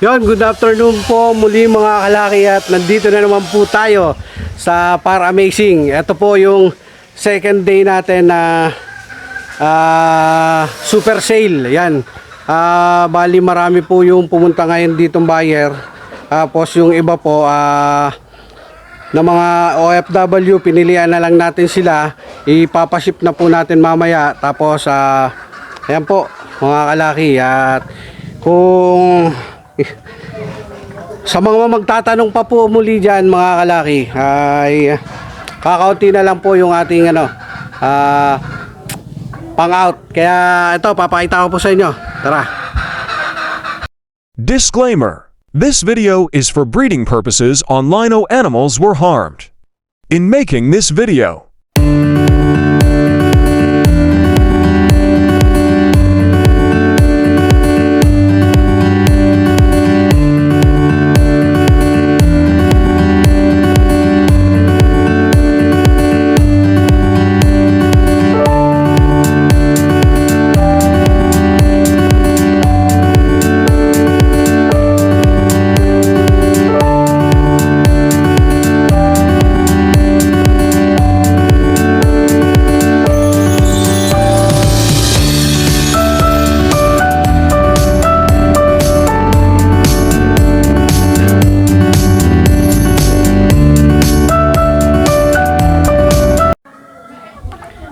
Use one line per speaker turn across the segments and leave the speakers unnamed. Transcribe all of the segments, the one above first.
Yon, good afternoon po muli mga kalaki at nandito na naman po tayo sa Par Amazing. Ito po yung second day natin na ah, super sale. Yan. Ah, bali marami po yung pumunta ngayon ditong buyer. Tapos yung iba po ah na mga OFW, pinilian na lang natin sila. Ipapaship na po natin mamaya. Tapos, ah, ayan po, mga kalaki. At kung sa mga magtatanong pa po muli dyan, mga kalaki, ay kakaunti na lang po yung ating ano, ah, pang out. Kaya ito, papakita ko po sa inyo. Tara.
Disclaimer This video is for breeding purposes on lino animals were harmed. In making this video,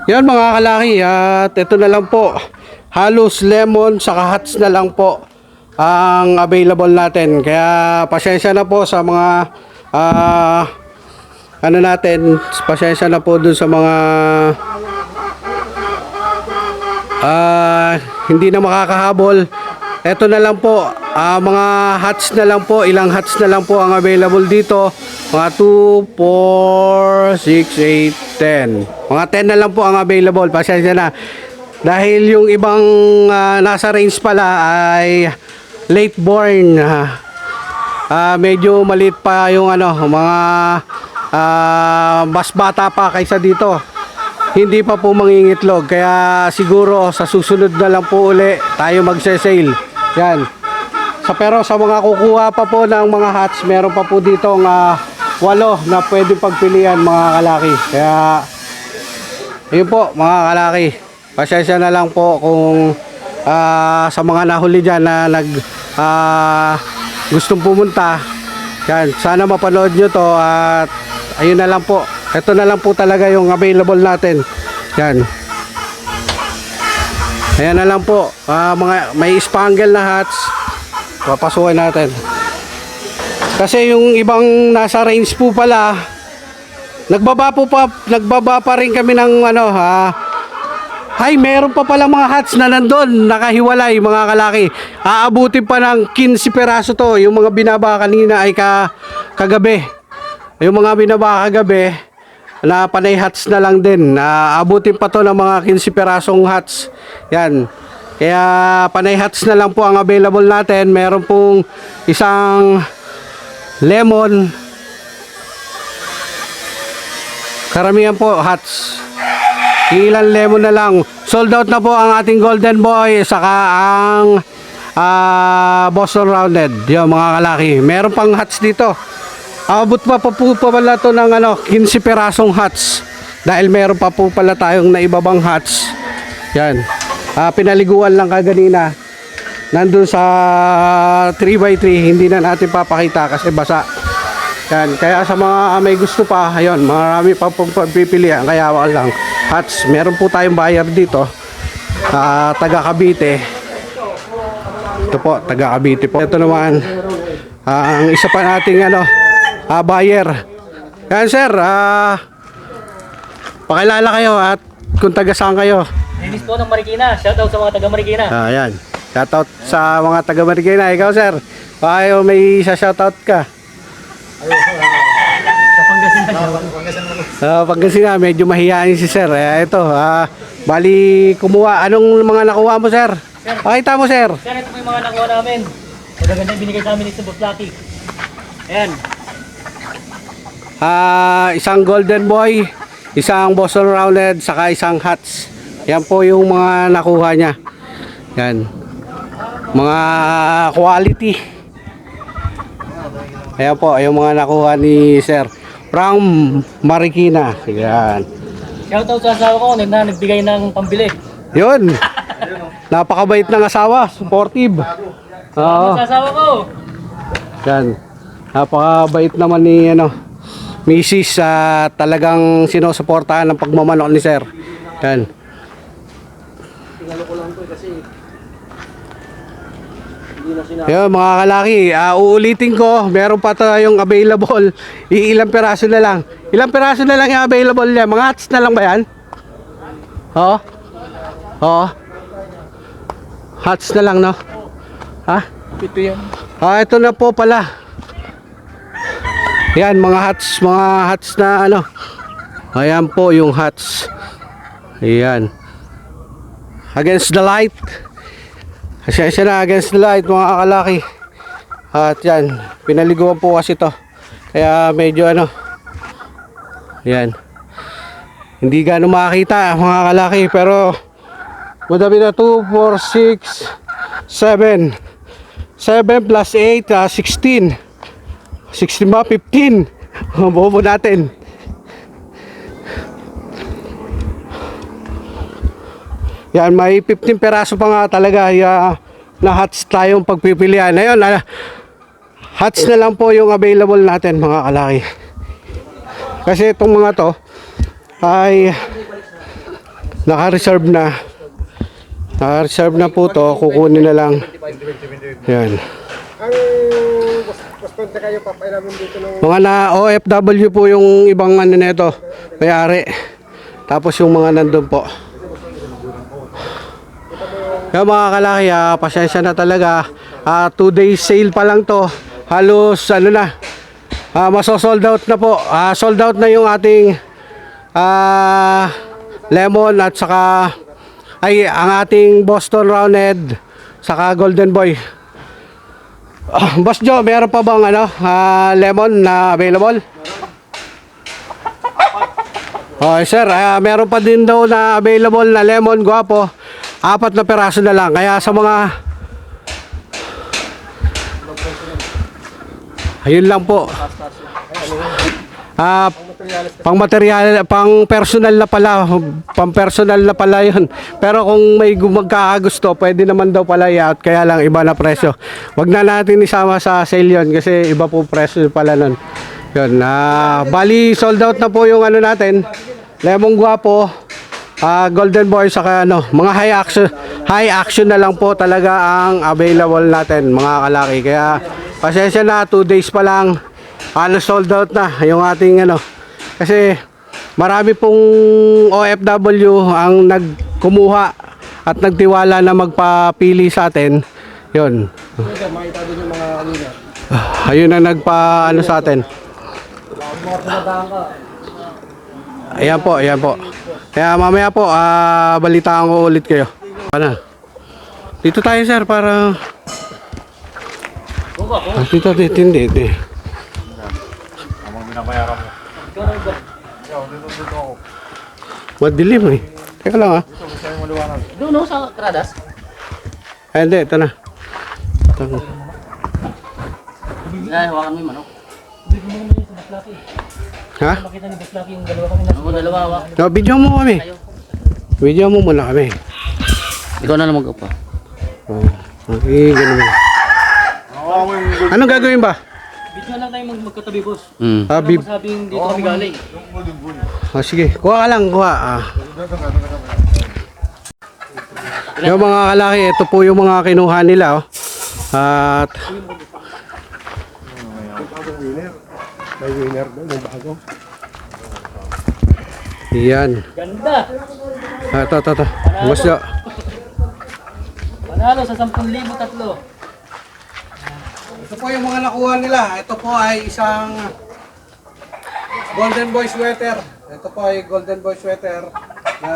Yan mga kalaki at ito na lang po. Halos lemon saka hats na lang po ang available natin. Kaya pasensya na po sa mga ah, ano natin pasensya na po dun sa mga ah, hindi na makakahabol. Ito na lang po ah, mga hats na lang po ilang hats na lang po ang available dito. Mga 2, 4, 6, 8, 10 mga 10 na lang po ang available. Pasensya na. Dahil yung ibang ah, nasa range pala ay late born. Ah, medyo maliit pa yung ano mga ah, mas bata pa kaysa dito. Hindi pa po mangingitlog. Kaya siguro sa susunod na lang po uli tayo magse-sale. Yan. Sa pero sa mga kukuha pa po ng mga hats meron pa po dito ng walo na pwede pagpilian mga kalaki. Kaya yun po mga kalaki. Pasensya na lang po kung ah, sa mga nahuli dyan na nag ah, gustong pumunta. Yan sana mapanood nyo to at ayun na lang po. Ito na lang po talaga yung available natin. Yan. Ayan na lang po. Ah, mga, may spangle na hats. Papasukin natin kasi yung ibang nasa range po pala nagbaba po pa nagbaba pa rin kami ng ano ha? Ay meron pa pala mga hats na nandun nakahiwalay mga kalaki. Aabutin pa ng 15 peraso to yung mga binaba kanina ay ka, kagabi. Yung mga binaba kagabi na panay hats na lang din. Aabutin pa to ng mga 15 perasong hats. Yan. Kaya panay hats na lang po ang available natin. Meron pong isang lemon. Karamihan po hats. Ilan lemon na lang. Sold out na po ang ating golden boy saka ang ah, Boston rounded. Yung mga kalaki. Meron pang hats dito. Abot pa pa po pa pala to ng ano 15 perasong hats. Dahil meron pa po pala tayong naibabang hats. Yan. Ah, pinaliguan lang kaganina nandun sa 3x3 hindi na natin papakita kasi basa yan kaya sa mga may gusto pa ayun marami pa pong pagpipilian kaya wala lang hats meron po tayong buyer dito ah, taga Cavite ito po taga Cavite po ito naman ah, ang isa pa nating ano ah, buyer yan sir ah, pakilala kayo at kung taga saan kayo
Dennis po ng Marikina. Shoutout sa mga taga Marikina.
Ah, yan. Shoutout sa mga taga Marikina. Ikaw, sir. Yung may isa shoutout ka.
Sa Pangasinan.
Uh, Pangasinan, medyo mahihain si sir. Eh, ito, ah, bali kumuha. Anong mga nakuha mo, sir? Pakita mo, sir.
Sir, ito po yung mga nakuha namin. Magaganda yung binigay sa amin Boss Lucky. Ayan.
Ah, isang golden boy, isang Boston rounded, saka isang hats. Yan po yung mga nakuha niya. Yan. Mga quality. Ayan po, yung mga nakuha ni Sir. From Marikina. Ayan.
Shoutout sa asawa ko na na nagbigay ng pambili.
Yun. Napakabait ng asawa. Supportive. Oo.
Sa asawa ko.
Yan. Napakabait naman ni ano, Mrs. sa talagang sinusuportahan ng pagmamanok ni Sir. Yan. Yan mga kalaki, ah, uulitin ko, meron pa tayong available. Iilang peraso na lang. Ilang peraso na lang yung available niya? Mga hats na lang ba yan? Oo. Oo. Hats na lang, no? Ha?
Ito yan.
Ah, ito na po pala. Yan, mga hats, mga hats na ano. Ayan po yung hats. Ayan. Against the light. Asensya na against the light mga kalaki. At yan, pinaliguan po kasi to. Kaya medyo ano. Ayan. Hindi gano'ng makakita mga kalaki pero madami na 2, 4, 6, 7. 7 plus 8, ah, 16. 16 ba? 15. Bobo natin. Yan, may 15 peraso pa nga talaga ya, na hats tayong pagpipilian. Ayun, ah, hats na lang po yung available natin mga kalaki. Kasi itong mga to ay naka-reserve na. Naka-reserve na po to. Kukunin na lang. Yan.
Ang postponte kayo papailamin dito ng
Mga na OFW po yung ibang ano nito, may-ari. Tapos yung mga nandun po. Kaya mga kalaki, ah, pasensya na talaga. Ah, two days sale pa lang to. Halos ano na, ah, maso-sold out na po. Ah, sold out na yung ating ah, lemon at saka ay ang ating Boston Roundhead saka Golden Boy. Ah, Boss Joe, meron pa bang ano, ah, lemon na available? Okay sir, ah, meron pa din daw na available na lemon guwapo. Apat na peraso na lang. Kaya sa mga Ayun lang po. Ah, pang material, pang personal na pala, pang personal na pala 'yun. Pero kung may gu- magkakagusto, pwede naman daw pala i-out kaya lang iba na presyo. Wag na natin isama sa sale 'yon kasi iba po presyo pala nun. 'Yun. Ah, bali sold out na po yung ano natin. Lemon Guapo, ah, Golden Boy saka ano, mga high action high action na lang po talaga ang available natin mga kalaki. Kaya pasensya na 2 days pa lang halos sold out na yung ating ano kasi marami pong OFW ang nagkumuha at nagtiwala na magpapili sa atin
mga alina.
ayun ang nagpa ano sa atin ayan po ayan po kaya mamaya po ah, balitaan ko ulit kayo ano dito tayo sir para ah, dito dito hindi hindi madilim eh teka lang ah
Doon no, sa Kradas.
Ay, hindi, ito na. Ito na.
Ay, hawakan mo yung manok.
Bigyan mo naman yun sa Buslaki.
Ha?
Makita ni Buslaki yung dalawa kami nasa.
Ako dalawa, hawak.
No, video mo kami. Video mo muna kami.
Ikaw na lang mag-upa.
Oh, okay, ganun. Anong gagawin ba?
Video lang tayo mag magkatabi boss.
Mm.
Ah,
Ano
bib-
dito kami galing?
oh, sige, kuha ka lang, kuha. Ah. Yung mga kalaki, ito po yung mga kinuha nila. Oh. At
May winner doon, may bago.
yan.
Ganda!
Ah, ito, ito, ito. Gusto.
Panalo sa 10,000 tatlo.
Ito po yung mga nakuha nila. Ito po ay isang Golden Boy sweater. Ito po ay Golden Boy sweater na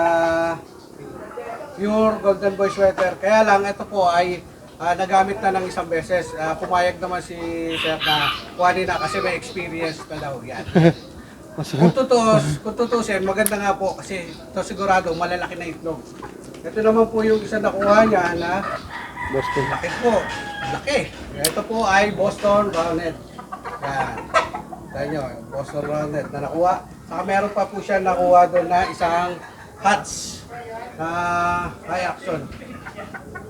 pure Golden Boy sweater. Kaya lang ito po ay ah, nagamit na ng isang beses. Ah, pumayag naman si Sir na kuhanin na kasi may experience na daw yan. kung tutus, kung tutusin, maganda nga po kasi ito sigurado malalaki na itlog. Ito naman po yung isa nakuha niya na Boston. Laki po. Laki. Ito po ay Boston Roundhead. Yan. Tayo nyo, Boston Roundnet na nakuha. Saka meron pa po siya nakuha doon na isang hats na high action.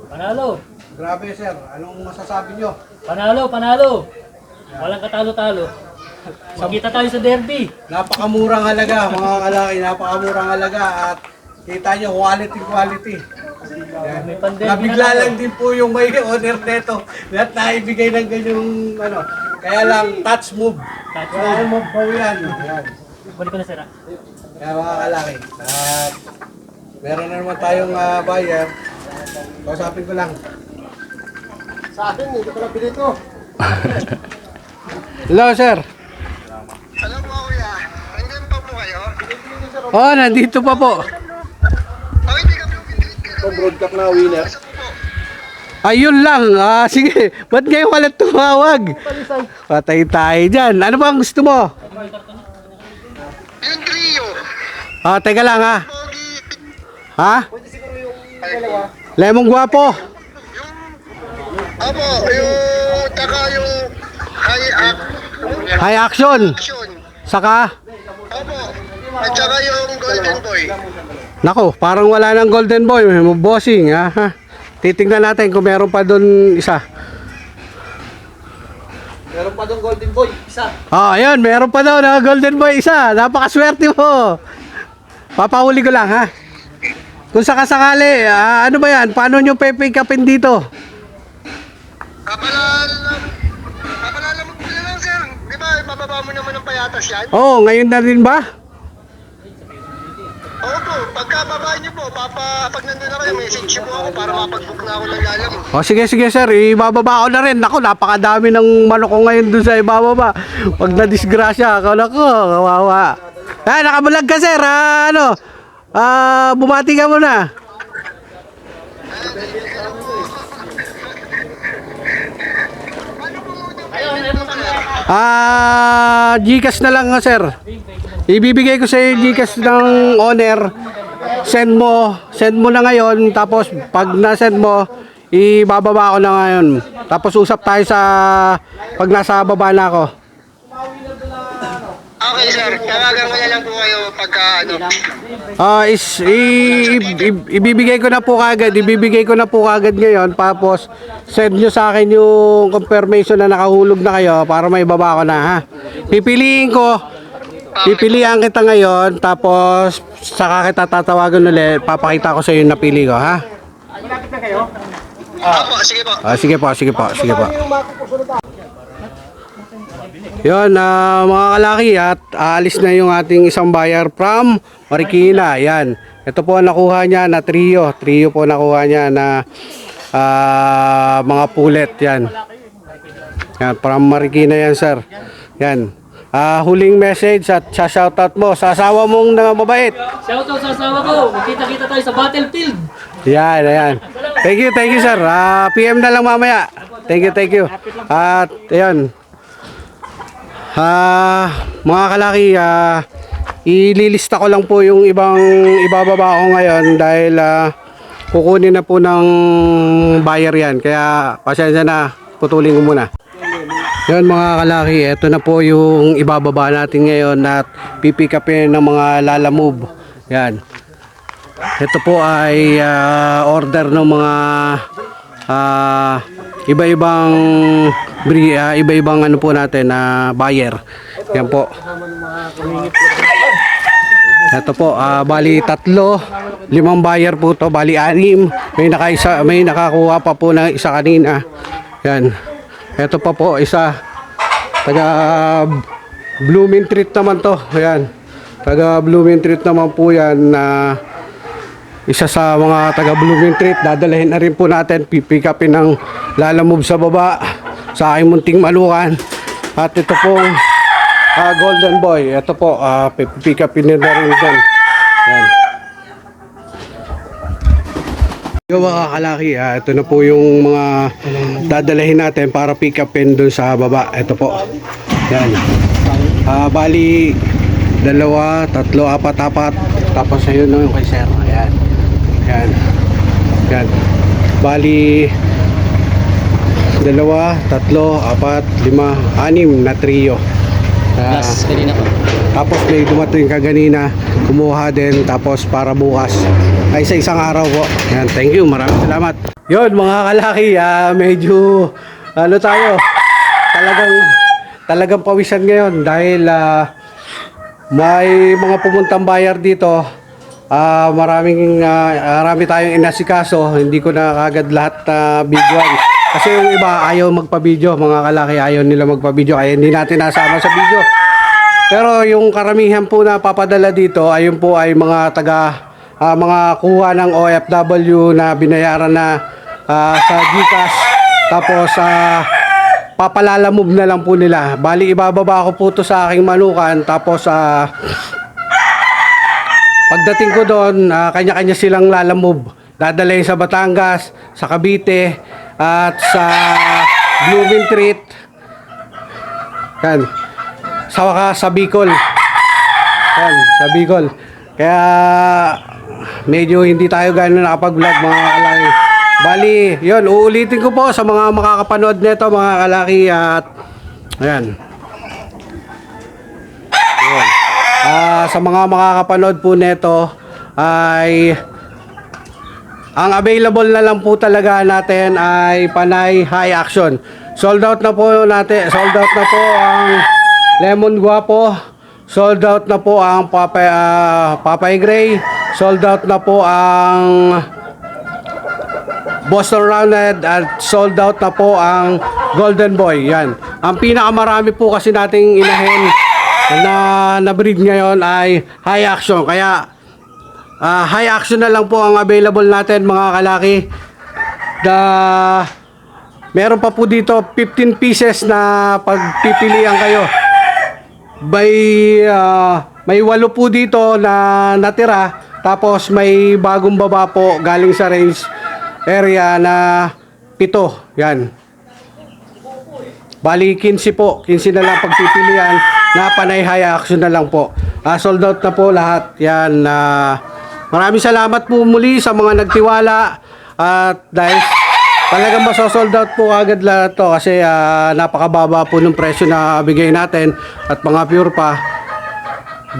Panalo.
Grabe sir, anong masasabi nyo?
Panalo, panalo. Walang katalo-talo. Magkita tayo sa derby.
Napakamurang halaga mga kalaki, napakamurang halaga at kita nyo quality quality. Yan.
May pandemic
Nabigla
na
lang din po yung may owner neto. Lahat naibigay ng ganyang ano. Kaya lang touch move.
Touch
Touch move po yan. Yan.
Balik ko na sir ah.
Kaya mga kalaki. At meron na naman tayong ah, buyer. Kausapin ko lang.
Sa akin, hindi ko lang pinito.
Hello sir.
Alam mo, kuya, hanggang pa po kayo?
Oh, nandito pa po.
Oh, hindi kami pinito. Kung broadcast na winner.
Ayun lang. Ah, sige. Ba't ngayon ka lang tumawag? Patay tayo dyan. Ano bang gusto mo?
Yung trio,
Ah, teka lang ha.
Pogi,
Ha?
dalawa.
Lemong guwapo.
Apo, yung, taka yung high
High action.
action.
Saka,
Opo, at saka yung golden boy.
nako, parang wala ng golden boy. Bossing ha. ha? Titingnan natin kung meron pa doon isa.
Meron pa doon golden boy. Isa.
Ah, ayun, meron pa daw na golden boy isa. Napakaswerte mo. Papahuli ko lang ha. Kung sakasakali, ah, ano ba yan? Paano nyo pe-pick upin dito?
Kapalalam, kapalalam mo na lang, sir. Di ba, bababa mo naman ng payatas yan?
Oh, ngayon na rin ba?
Opo, pagka baba niyo po, papa, pag nandun na kayo, message niyo po ako para mapag-book na ako ng lalam.
O sige sige sir, ibababa ko na rin. Ako, napakadami ng manok ko ngayon dun sa ibababa. Pag na-disgrasya, ako nako, kawawa. Ah, nakabulag ka sir, ah, ano? Ah, bumati ka muna. Ah, Gcash na lang nga sir. Ibibigay ko sa Gcash ng owner. Send mo, send mo na ngayon tapos pag na-send mo, ibababa ko na ngayon. Tapos usap tayo sa pag nasa baba na ako.
Okay, sir. Tawagan ko na lang po kayo pagka, ano,
Ah, is i, i- i- ibibigay ko na po kagad, ibibigay ko na po kagad ngayon tapos send nyo sa akin yung confirmation na nakahulog na kayo para may baba ko na ha. Pipiliin ko, pipilian kita ngayon tapos saka kita tatawagan ulit, papakita ko sa iyo yung napili ko ha.
Opo, sige po.
Ah, sige po, sige po, sige po. Yun, ah, mga kalaki at aalis na yung ating isang buyer from Marikina. Yan. Ito po ang nakuha niya na trio. Trio po nakuha niya na ah, mga pulet. Yan. Yan, from Marikina yan, sir. Yan. Ah, huling message at sa shoutout mo sa asawa mong na mabait.
Shout out sa asawa ko. Magkita-kita tayo sa battlefield.
Yan, ayan. Thank you, thank you, sir. Ah, PM na lang mamaya. Thank you, thank you. At, ayan. Ah, mga kalaki, ah, ililista ko lang po yung ibang ibababa ko ngayon dahil ah, kukunin na po ng buyer yan. Kaya, pasensya na, putulin ko muna. Yan mga kalaki, ito na po yung ibababa natin ngayon at pipick upin ng mga Lala Move. Yan. Ito po ay ah, order ng mga ah, iba-ibang ah, iba-ibang ano po natin na buyer. Yan po. Ito po, ah, bali tatlo, limang buyer po to, bali anim. May nakaisa, may nakakuha pa po ng isa kanina. Yan. Ito pa po, isa. Taga Blooming Treat naman to. Ayan. Taga Blooming Treat naman po yan na isa sa mga taga Blooming Treat. Dadalhin na rin po natin. Pipick upin ng lalamove sa baba sa aking munting malukan. At ito pong ah, Golden Boy. Ito po, uh, pipick upin na rin. Yan. Yung mga kalaki, ah, ito na po yung mga dadalahin natin para pick upin dun sa baba. Ito po. Yan. Ah, bali, dalawa, tatlo, apat, apat. Tapos ayun na yung kay Sir. Ayan. Ayan. Ayan. Bali, dalawa, tatlo, apat, lima, anim na trio.
Last kanina pa.
tapos may dumating kaganina, kumuha din, tapos para bukas. Ay sa isang araw po. Yan, thank you, maraming salamat. Yun mga kalaki, ah, medyo ano tayo, talagang talagang pawisan ngayon dahil ah, may mga pumuntang bayar dito. Ah, maraming ah, marami tayong inasikaso. Hindi ko na kagad lahat na videoan. Kasi yung iba ayaw magpa-video, mga kalaki ayaw nila magpa-video kaya hindi natin nasama sa video. Pero yung karamihan po na papadala dito, ayun po ay mga taga ah, mga kuha ng OFW na binayaran na ah, sa GCash. Tapos sa papalalamove na lang po nila. Bali ibababa ko po to sa aking manukan tapos sa Pagdating ko doon, ah, kanya-kanya silang lalamove. Dadalhin sa Batangas, sa Cavite, at sa Blooming Treat. Yan. Sa sa Bicol. Yan, sa Bicol. Kaya medyo hindi tayo gano'n nakapag-vlog mga kalaki. Bali, yun, uulitin ko po sa mga makakapanood nito mga kalaki at ayan. Yun. Ah, sa mga makakapanood po nito ay ang available na lang po talaga natin ay Panay High Action. Sold out na po natin, sold out na po ang Lemon Guapo. Sold out na po ang Papay, ah, Papay Gray. Sold out na po ang Boston Rounded at sold out na po ang Golden Boy. Yan. Ang pinakamarami po kasi nating inahin na na-breed ngayon ay high action. Kaya ah, high action na lang po ang available natin mga kalaki. The, meron pa po dito 15 pieces na pagpipilian kayo. By, ah, may walo po dito na natira. Tapos may bagong baba po galing sa range area na pito. Yan. Bali 15 po, 15 na lang pagpipilian na high action na lang po. Ah, sold out na po lahat. Yan. ah, maraming salamat po muli sa mga nagtiwala at dahil talagang masosold out po agad lahat to kasi ah, napakababa po ng presyo na bigay natin at mga pure pa.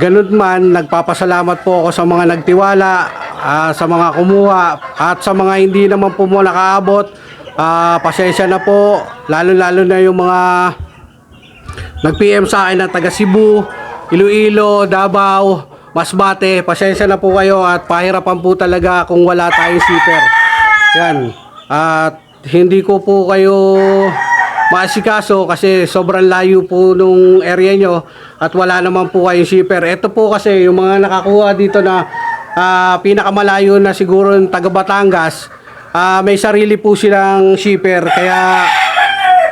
Ganun man, nagpapasalamat po ako sa mga nagtiwala, ah, sa mga kumuha, at sa mga hindi naman po mo nakaabot. Ah, pasensya na po, lalo-lalo na yung mga nag-PM sa akin na taga Cebu, Iloilo, Davao, Masbate. Pasensya na po kayo at pahirapan po talaga kung wala tayong shipper. Yan. At hindi ko po kayo maasikaso kasi sobrang layo po nung area nyo at wala naman po kayong shipper. Ito po kasi yung mga nakakuha dito na ah, pinakamalayo na siguro yung taga Batangas, ah, may sarili po silang shipper kaya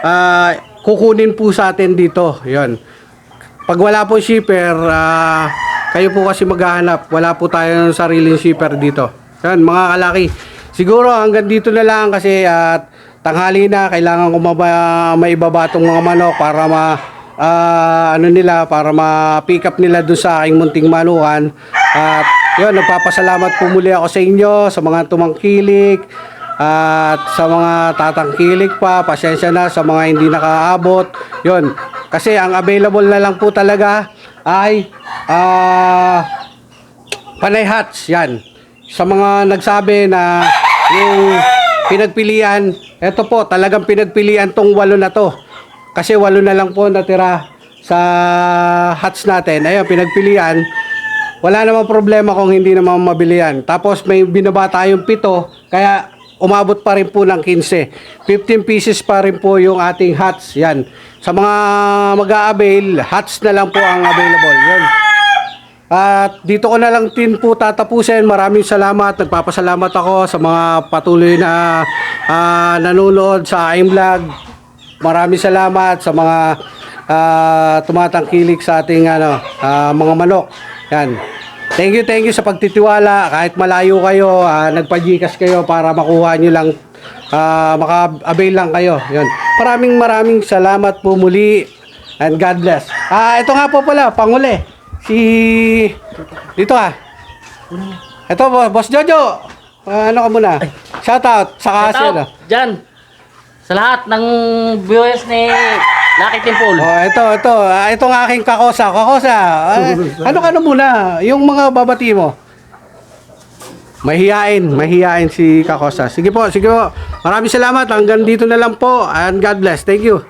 ah, kukunin po sa atin dito. Yon. Pag wala po shipper, ah, kayo po kasi maghahanap. Wala po tayong sariling shipper dito. Yan, mga kalaki. Siguro hanggang dito na lang kasi at tanghali na kailangan ko maba, maibaba tong mga manok para ma ah, ano nila para ma-pick up nila doon sa aking munting manukan. At yun, nagpapasalamat po muli ako sa inyo, sa mga tumangkilik, at sa mga tatangkilik pa, pasensya na sa mga hindi nakaabot. Yun. Kasi ang available na lang po talaga ay ah panay hats. Yan. Sa mga nagsabi na yung pinagpilian, eto po, talagang pinagpilian tong walo na to. Kasi walo na lang po natira sa hats natin. Ayun, pinagpilian. Wala namang problema kung hindi naman mabili yan. Tapos may binaba tayong pito, kaya umabot pa rin po ng 15. 15 pieces pa rin po yung ating hats. Yan. Sa mga mag-a-avail, hats na lang po ang available. Yan. At dito ko na lang din po tatapusin. Maraming salamat. Nagpapasalamat ako sa mga patuloy na ah, nanonood sa aking vlog. Maraming salamat sa mga ah, tumatangkilik sa ating ano, ah, mga manok. Yan. Thank you, thank you sa pagtitiwala. Kahit malayo kayo, ah, nagpa-Gcash kayo para makuha nyo lang, ah, maka-avail lang kayo. Yan. Maraming maraming salamat po muli. And God bless. Ah, ito nga po pala, panguli. Si dito ah. Ito bo- Boss Jojo. Ah, ano ka muna? Shout out sa
Shout out
ano.
dyan
Sa lahat ng viewers ni Lucky Temple.
Oh, ito, ito. Ah, itong aking kakosa. Kakosa, ah, ano ka na muna? Yung mga babati mo. Mahihain, mahihain si Kakosa. Sige po, sige po. Maraming salamat. Hanggang dito na lang po. And God bless. Thank you.